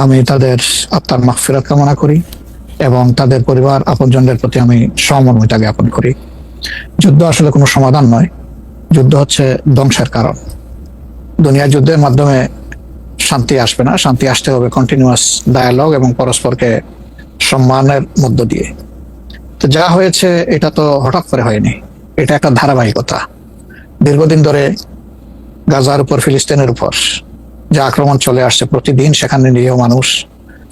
আমি তাদের আত্মার মাগফিরাত কামনা করি এবং তাদের পরিবার আপনজনদের প্রতি আমি সহমর্মিতা জ্ঞাপন করি। যুদ্ধ আসলে কোনো সমাধান নয়। যুদ্ধ হচ্ছে ধ্বংসের কারণ। দুনিয়া যুদ্ধের মাধ্যমে শান্তি আসবে না। শান্তি আসতে হবে কন্টিনিউয়াস ডায়ালগ এবং পরস্পরকে সম্মানের মধ্য দিয়ে। তো যা হয়েছে, এটা তো হঠাৎ করে হয়নি। এটা একটা ধারাবাহিকতা। দীর্ঘদিন ধরে গাজার উপর, ফিলিস্তিনের উপর যে আক্রমণ চলে আসছে প্রতিদিন, সেখানে নিরীহ মানুষ,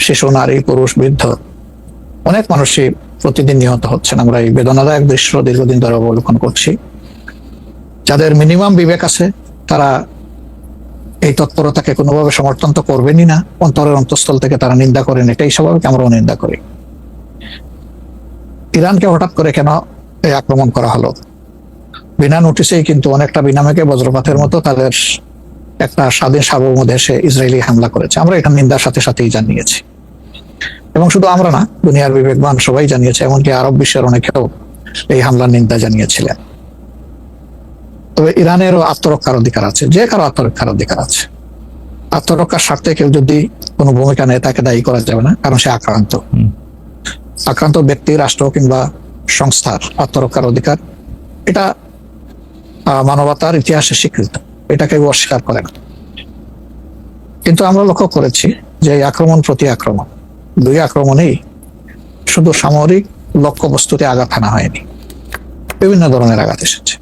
শিশু, নারী, পুরুষ, বৃদ্ধ, অনেক মানুষই প্রতিদিন নিহত হচ্ছেন। আমরা এই বেদনাদায়ক দৃশ্য দীর্ঘদিন ধরে অবলোকন করছি। যাদের মিনিমাম বিবেক আছে, তারা এই তৎপরতাকে কোনোভাবে সমর্থন তো করবেনই না। অন্তরের অন্তঃস্থল থেকে তারা নিন্দা করেন, এটাই স্বাভাবিক, আমরাও নিন্দা করি। ইরানকে হঠাৎ করে কেন এই আক্রমণ করা হলো? বিনা নোটিশেই কিন্তু অনেকটা বিনামেকে বজ্রপাতের মতো তাদের একটা স্বাধীন সার্বভৌম দেশে ইসরায়েলি হামলা করেছে। আমরা এটা নিন্দার সাথে সাথেই জানিয়েছি। এবং শুধু আমরা না দুনিয়ার বিবেকবান সবাই জানিয়েছে এমনকি আরব বিশ্বের অনেকেও এই হামলার নিন্দা জানিয়েছিলেন। তবে ইরানেরও আত্মরক্ষার অধিকার আছে যে কারও আত্মরক্ষার অধিকার আছে। আত্মরক্ষার স্বার্থে কেউ যদি কোনো ভূমিকা নেয় তাকে দায়ী করা যাবে না কারণ সে আক্রান্ত। আক্রান্ত ব্যক্তি রাষ্ট্র কিংবা সংস্থার আত্মরক্ষার অধিকার এটা মানবতার ইতিহাসে স্বীকৃত। এটা কেউ অস্বীকার করে না। কিন্তু আমরা লক্ষ্য করেছি যে আক্রমণ প্রতি আক্রমণ দুই আক্রমণেই শুধু সামরিক লক্ষ্য বস্তুতে আঘাত আনা হয়নি। বিভিন্ন ধরনের আঘাত এসেছে।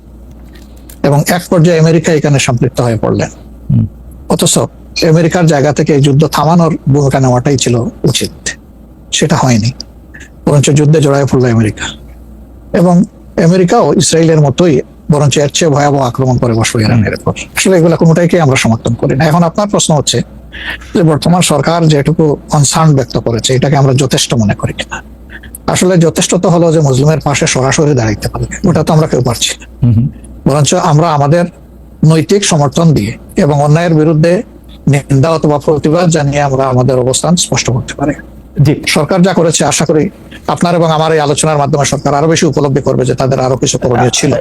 এবং এক পর্যায়ে আমেরিকা এখানে সম্পৃক্ত হয়ে পড়লেন। অথচ আমেরিকার জায়গা থেকে এই যুদ্ধ থামানোর ভূমিকা নেওয়াটাই ছিল উচিত। সেটা হয়নি। বরঞ্চ যুদ্ধে জড়ায় পড়ল আমেরিকা। এবং আমেরিকাও ইসরায়েলের মতোই বরঞ্চ এর চেয়ে ভয়াবহ আক্রমণ করে বসল ইরানের উপর। আসলে এগুলো কোনোটাইকে আমরা সমর্থন করি না। এখন আপনার প্রশ্ন হচ্ছে যে বর্তমান সরকার যেটুকু কনসার্ন ব্যক্ত করেছে এটাকে আমরা যথেষ্ট মনে করি কিনা? আসলে যথেষ্ট তো হলো যে মুসলিমের পাশে সরাসরি দাঁড়াইতে পারবে ওটা তো আমরা কেউ পারছি না। বরঞ্চ আমরা আমাদের নৈতিক সমর্থন দিয়ে এবং অন্যায়ের বিরুদ্ধে নিন্দা অথবা প্রতিবাদ জানিয়ে আমরা আমাদের অবস্থান স্পষ্ট করতে পারি। জি, সরকার যা করেছে, আশা করি আপনার এবং আমার এই আলোচনার মাধ্যমে সরকার আরও বেশি উপলব্ধি করবে যে তাদের আরও কিছু করণীয় ছিল।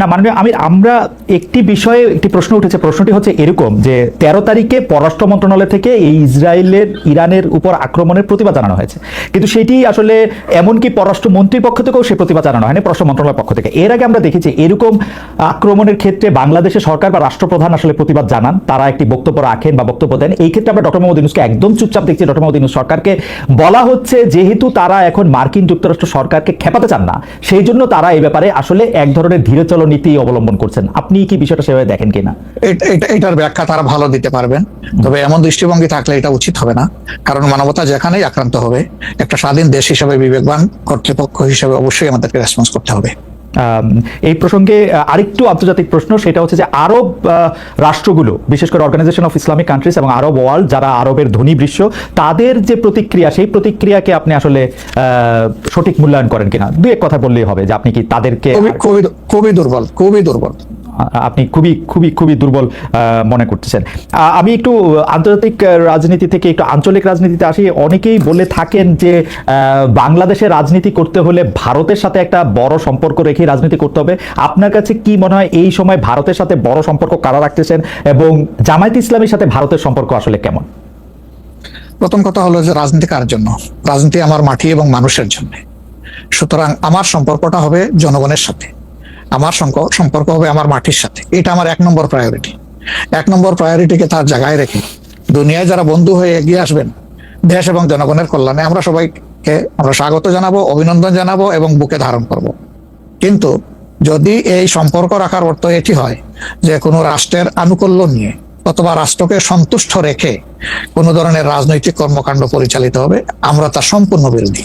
না, মাননীয় আমি আমরা একটি বিষয়ে একটি প্রশ্ন উঠেছে। প্রশ্নটি হচ্ছে এরকম যে, তেরো তারিখে পররাষ্ট্র মন্ত্রণালয় থেকে এই ইসরায়েলের, ইরানের উপর আক্রমণের প্রতিবাদ জানানো হয়েছে। কিন্তু সেটি আসলে এমনকি পররাষ্ট্র মন্ত্রীর পক্ষ থেকেও সে প্রতিবাদ জানানো হয়নি, পররাষ্ট্র মন্ত্রণালয়ের পক্ষ থেকে। এর আগে আমরা দেখেছি এরকম আক্রমণের ক্ষেত্রে বাংলাদেশের সরকার বা রাষ্ট্রপ্রধান আসলে প্রতিবাদ জানান, তারা একটি বক্তব্য রাখেন বা বক্তব্য দেন। এই ক্ষেত্রে আমরা ডক্টর মোহাম্মদ ইউনুসকে একদম চুপচাপ দেখছি। ডক্টর মোহাম্মদ ইউনুস সরকারকে বলা হচ্ছে যেহেতু তারা এখন মার্কিন যুক্তরাষ্ট্র সরকারকে খেপাতে চান না, সেই জন্য তারা এই ব্যাপারে আসলে এক ধরনের ধীরচল নীতি অবলম্বন করছেন। আপনি কি বিষয়টা সেভাবে দেখেন কিনা? এটা- এটা- এটার ব্যাখ্যা তারা ভালো দিতে পারবেন। তবে এমন দৃষ্টিভঙ্গি থাকলে এটা উচিত হবে না। কারণ মানবতা যেখানেই আক্রান্ত হবে, একটা স্বাধীন দেশ হিসেবে বিবেকবান কর্তৃপক্ষ হিসেবে অবশ্যই আমাদেরকে রেসপন্স করতে হবে। এই প্রসঙ্গে আরেকটু আন্তর্জাতিক প্রশ্ন, সেটা হচ্ছে যে আরব রাষ্ট্রগুলো, বিশেষ করে অর্গানাইজেশন অফ ইসলামিক কান্ট্রিজ এবং আরব ওয়ার্ল্ড যারা আরবের ধনী বিশ্ব তাদের যে প্রতিক্রিয়া, সেই প্রতিক্রিয়াকে আপনি আসলে সঠিক মূল্যায়ন করেন কিনা? দু এক কথা বললেই হবে যে আপনি কি তাদেরকে খুবই দুর্বল খুবই দুর্বল। আপনি খুবই খুবই খুবই দুর্বল মনে করতেছেন। আমি একটু আন্তর্জাতিক রাজনীতি থেকে একটু আঞ্চলিক রাজনীতিতে আসি। অনেকেই বলে থাকেন যে আহ, বাংলাদেশের রাজনীতি করতে হলে ভারতের সাথে একটা বড় সম্পর্ক রেখে রাজনীতি করতে হবে। আপনার কাছে কি মনে হয় এই সময় ভারতের সাথে বড় সম্পর্ক কারা রাখতেছেন? এবং জামায়াত ইসলামের সাথে ভারতের সম্পর্ক আসলে কেমন? প্রথম কথা হলো যে রাজনীতি কার জন্য? রাজনীতি আমার মাটি এবং মানুষের জন্য। সুতরাং আমার সম্পর্কটা হবে জনগণের সাথে। আমার সম্পর্ক হবে আমার মাটির সাথে। এটা আমার এক নম্বর প্রায়োরিটি এক নম্বর প্রায়োরিটিকে তার জায়গায় রেখে দুনিয়ায় যারা বন্ধু হয়ে এগিয়ে আসবেন, দেশ এবং জনগণের কল্যাণে আমরা সবাইকে আমরা স্বাগত জানাব, অভিনন্দন জানাব এবং বুকে ধারণ করব। কিন্তু যদি এই সম্পর্ক রাখার অর্থ এটি হয় যে কোনো রাষ্ট্রের আনুকূল্য নিয়ে অথবা রাষ্ট্রকে সন্তুষ্ট রেখে কোনো ধরনের রাজনৈতিক কর্মকাণ্ড পরিচালিত হবে, আমরা তার সম্পূর্ণ বিরোধী।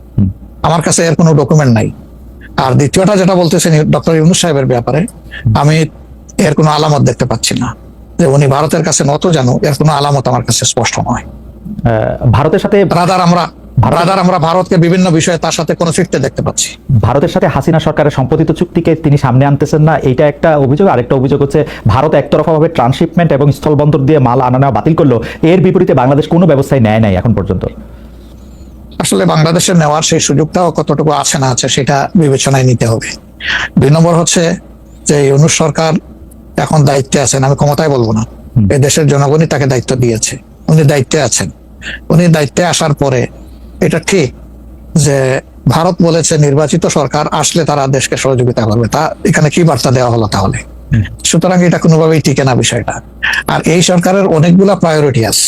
আমার কাছে এর কোনো ডকুমেন্ট নাই। আর দ্বিতীয়টা যেটা বলতেছেন ডক্টর ইউনুস সাহেবের ব্যাপারে আমি এর কোনো আলামত দেখতে পাচ্ছি না। যে উনি ভারতের কাছে নত জানো এর কোনো আলামত আমার কাছে স্পষ্ট নয়। ভারতের সাথে রাদার আমরা রাদার আমরা ভারতকে বিভিন্ন বিষয়ে তার সাথে কোনো ফিরতে দেখতে পাচ্ছি। ভারতের সাথে হাসিনা সরকারের সম্পত্তিত চুক্তিকে তিনি সামনে আনতেছেন না এটা একটা অভিযোগ। আরেকটা অভিযোগ হচ্ছে ভারত একতরফাভাবে ট্রান্সশিপমেন্ট এবং স্থলবন্দর দিয়ে মাল আনা নেওয়া বাতিল করল। এর বিপরীতে বাংলাদেশ কোনো ব্যবস্থায় নেয় নাই এখন পর্যন্ত। আসলে বাংলাদেশের নেওয়ার সেই সুযোগটাও কতটুকু আছে না আছে সেটা বিবেচনায় নিতে হবে। দুই নম্বর হচ্ছে যে ইউনুস সরকার এখন দায়িত্বে আছেন আমি ক্ষমতায় বলব না। এই দেশের জনগণই তাকে দায়িত্ব দিয়েছে উনি দায়িত্বে আছেন। উনি দায়িত্বে আসার পরে এটা ঠিক যে ভারত বলেছে নির্বাচিত সরকার আসলে তারা দেশকে সহযোগিতা করবে। তা এখানে কি বার্তা দেওয়া হলো তাহলে? সুতরাং এটা কোনোভাবেই টিকে না বিষয়টা। আর এই সরকারের অনেকগুলা প্রায়োরিটি আছে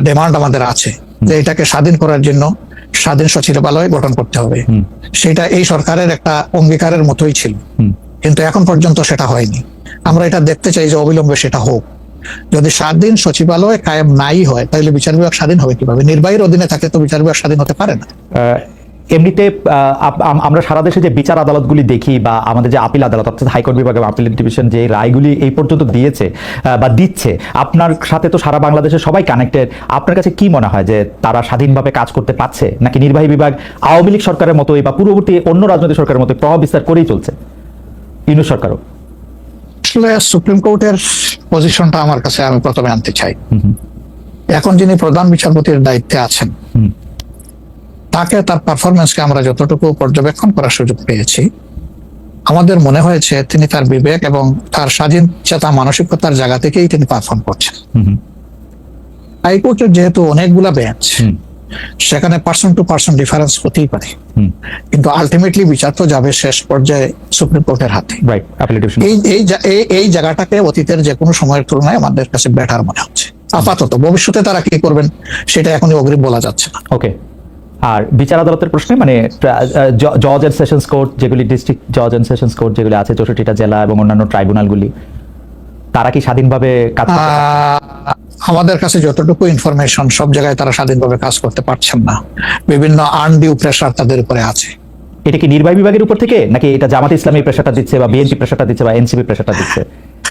ডিমান্ড আমাদের আছে। যে এটাকে স্বাধীন করার জন্য স্বাধীন সচিবালয় গঠন করতে হবে। সেটা এই সরকারের একটা অঙ্গীকারের মতোই ছিল। কিন্তু এখন পর্যন্ত সেটা হয়নি। আমরা এটা দেখতে চাই যে অবিলম্বে সেটা হোক। যদি স্বাধীন সচিবালয় কায়েম নাই হয় তাহলে বিচার বিভাগ স্বাধীন হবে কীভাবে? নির্বাহীর অধীনে থাকে তো বিচার বিভাগ স্বাধীন হতে পারে না। এমনিতে আমরা সারা দেশে যে বিচার আদালতগুলি দেখি বা আমাদের যে আপিল আদালত অর্থাৎ হাইকোর্ট বিভাগ এবং আপিল ডিভিশন যে রায়গুলি এই পর্যন্ত দিয়েছে বা দিচ্ছে আপনার সাথে তো সারা বাংলাদেশে সবাই কানেক্টেড আপনার কাছে কি মনে হয় যে তারা স্বাধীনভাবে কাজ করতে পারছে? নাকি নির্বাহী বিভাগ আওয়ামী লীগ সরকারের মতোই বা পূর্ববর্তী অন্য রাজনৈতিক সরকারের মতো প্রভাব বিস্তার করেই চলছে? ইনু সরকারও। আসলে সুপ্রিম কোর্টের পজিশনটা আমার কাছে আমি প্রথমে আনতে চাই। এখন যিনি প্রধান বিচারপতির দায়িত্বে আছেন তাকে তার পারফরমেন্সকে আমরা যতটুকু পর্যবেক্ষণ করার সুযোগ পেয়েছি আমাদের মনে হয়েছে তিনি তার বিবেক এবং তার স্বাধীন চেতা মানসিকতার জায়গা থেকেই তিনি পারফর্ম করছেন। হাইকোর্টের যেহেতু অনেকগুলা বেঞ্চ সেখানে পার্সন টু পার্সন ডিফারেন্স হতেই পারে। কিন্তু আলটিমেটলি বিচার তো যাবে শেষ পর্যায়ে সুপ্রিম কোর্টের হাতে। এই- এই জায়গাটাকে অতীতের যে কোনো সময়ের তুলনায় আমাদের কাছে বেটার মনে হচ্ছে। আপাতত ভবিষ্যতে তারা কি করবেন সেটা এখনই অগ্রিম বলা যাচ্ছে না। ওকে আর বিচার আদালতের প্রশ্নে মানে জজ এন্ড সেশনস কোর্ট যেগুলি ডিস্ট্রিক্ট জজ এন্ড সেশনস কোর্ট যেগুলি আছে চৌষট্টিটা জেলা এবং অন্যান্য ট্রাইব্যুনালগুলি তারা কি স্বাধীনভাবে কাজ করতে আমাদের কাছে যতটুকু ইনফরমেশন সব জায়গায় তারা স্বাধীনভাবে কাজ করতে পারছেন না। বিভিন্ন আনডিউ প্রেশার তাদের উপরে আছে। এটা কি নির্বাহী বিভাগের উপর থেকে? নাকি এটা জামাত ইসলামী প্রেশারটা দিচ্ছে বা বিএনপি প্রেশারটা দিচ্ছে বা এনসিপি প্রেশারটা দিচ্ছে?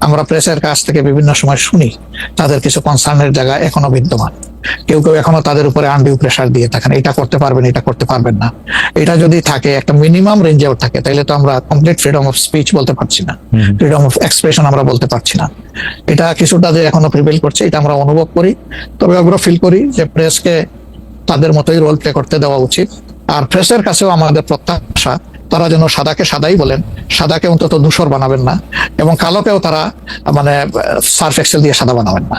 আমরা প্রেসের কাছ থেকে বিভিন্ন সময় শুনি তাদের কিছু কনসার্নের জায়গা এখনও বিদ্যমান। কেউ কেউ এখনও তাদের উপরে আন্ডিউ প্রেশার দিয়ে থাকেন এটা করতে পারবেন এটা করতে পারবেন না। এটা যদি থাকে একটা মিনিমাম রেঞ্জেও থাকে তাহলে তো আমরা কমপ্লিট ফ্রিডম অফ স্পিচ বলতে পারছি না। ফ্রিডম অফ এক্সপ্রেশন আমরা বলতে পারছি না। এটা কিছুটা যে এখনও প্রিভেল করছে এটা আমরা অনুভব করি তবে আমরা ফিল করি যে প্রেসকে তাদের মতোই রোল প্লে করতে দেওয়া উচিত। আর প্রেসের কাছেও আমাদের প্রত্যাশা তারা যেন সাদাকে সাদাই বলেন, সাদাকে অন্তত ধূসর বানাবেন না এবং কালোকেও তারা মানে সার্ফ এক্সেল দিয়ে সাদা বানাবেন না।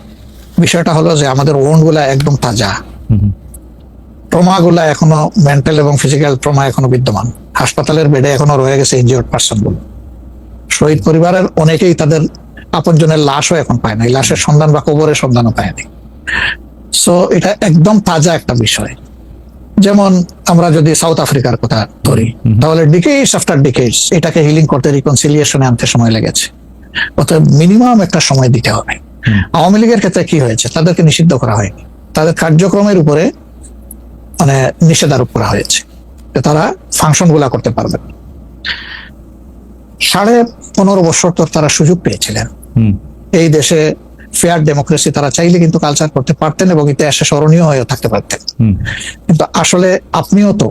বিষয়টা হলো যে আমাদের ওনগুলা একদম তাজা। ট্রমা গুলা এখনও মেন্টাল এবং ফিজিক্যাল ট্রমা এখনও বিদ্যমান। হাসপাতালের বেডে এখনও রয়ে গেছে ইনজিওর্ড পার্সনগুলো। শহীদ পরিবারের অনেকেই তাদের আপনজনের লাশও এখন পায় না লাশের সন্ধান বা কবরের সন্ধানও পায়নি সো এটা একদম তাজা একটা বিষয়। যেমন আমরা যদি সাউথ আফ্রিকার কথা ধরি, তাহলে ডিকেইডস আফটার ডিকেইডস এটাকে হিলিং করতে রিকনসিলিয়েশনে আনতে সময় লেগেছে। অতএব মিনিমাম একটা সময় দিতে হবে। আওয়ামী লীগের ক্ষেত্রে কি হয়েছে? তাদেরকে নিষিদ্ধ করা হয়নি। তাদের কার্যক্রমের উপরে মানে নিষেধারোপ করা হয়েছে যে তারা ফাংশনগুলা করতে পারবে সাড়ে পনেরো বছর তো তারা সুযোগ পেয়েছিলেন। এই দেশে ফেয়ার ডেমোক্রেসি তারা চাইলে কিন্তু কালচার করতে পারতেন এবং ইতিহাসে স্মরণীয় হয়ে থাকতে পারতেন। কিন্তু আসলে আপনিও তো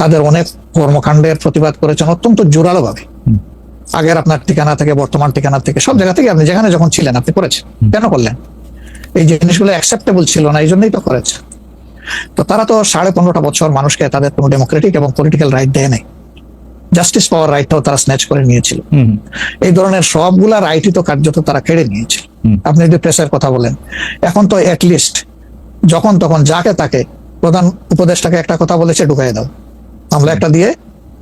তাদের অনেক কর্মকাণ্ডের প্রতিবাদ করেছেন অত্যন্ত জোরালো ভাবে। আগের আপনার ঠিকানা থেকে বর্তমান ঠিকানা থেকে সব জায়গা থেকে আপনি যেখানে যখন ছিলেন আপনি করেছেন। কেন করলেন? এই জিনিসগুলো অ্যাকসেপ্টেবল ছিল না এই জন্যই তো করেছে। তো তারা তো সাড়ে পনেরোটা বছর মানুষকে তাদের কোনো ডেমোক্রেটিক এবং পলিটিক্যাল রাইট দেয় নাই। জাস্টিস পাওয়ার রাইটটাও তারা স্ন্যাচ করে নিয়েছিল। এই ধরনের সবগুলা রাইটই তো কার্যত তারা কেড়ে নিয়েছিল। আপনি যদি প্রেসের কথা বলেন এখন তো লিস্ট যখন তখন যাকে তাকে প্রধান উপদেষ্টাকে একটা কথা বলেছে ঢুকাই দাও। মামলা একটা দিয়ে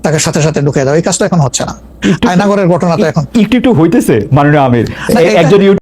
তাকে সাথে সাথে ঢুকিয়ে দাও। এই কাজটা এখন হচ্ছে না। আয়নাগরের ঘটনা তো এখন। একটু একটু হইতেছে মাননীয় আমির। একজন